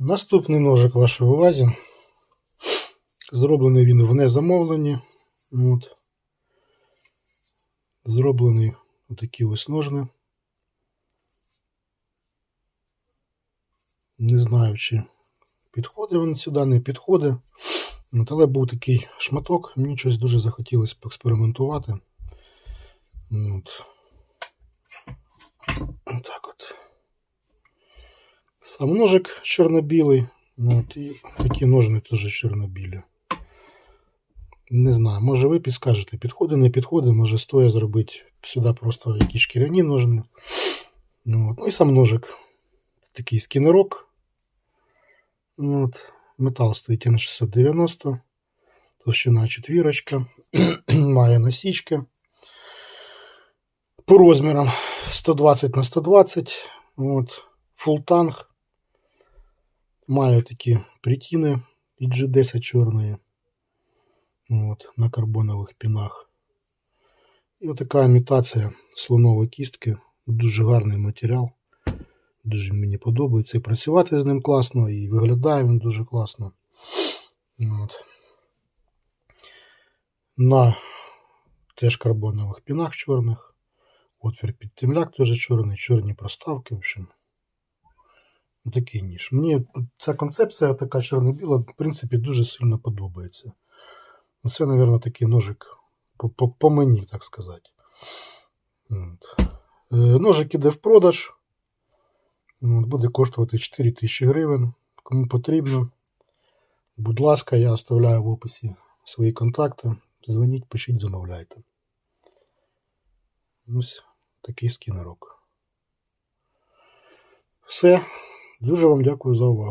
Наступний ножик вашій увазі. Зроблений він в незамовленні. От. Зроблений отакі ось ножни. Не знаю, чи підходить він сюди, не підходить. Але був такий шматок, мені щось дуже захотілося поекспериментувати. От. Так от. Сам ножик чорно-білий. От, і такі ножни теж чорно-білі. Не знаю, може ви підскажете, підходить, не підходить, може стоїть зробити сюди просто якісь шкіряні ножни. От. ну і сам ножик. Такий скінерок. От. Метал стоїть на 690. Товщина четвірочка. Має насічки. По розмірам 120 на 120. От. Full Має такі притіни від G10 чорної. От, на карбонових пінах. І отака імітація слонової кістки. Дуже гарний матеріал. Дуже мені подобається. І працювати з ним класно, і виглядає він дуже класно. От. На теж карбонових пінах чорних. Отвір під темляк теж чорний, чорні проставки. В общем, такий ніж. Мені ця концепція така чорно-біла, в принципі, дуже сильно подобається. Ну, Це, мабуть, такий ножик по, мені, так сказати. От. Е, Ножик іде в продаж. Буде коштувати 4 тисячі гривень. Кому потрібно, будь ласка, я оставляю в описі свої контакти. Дзвоніть, пишіть, замовляйте. Ось такий скінерок. Все. Дуже вам дякую за увагу.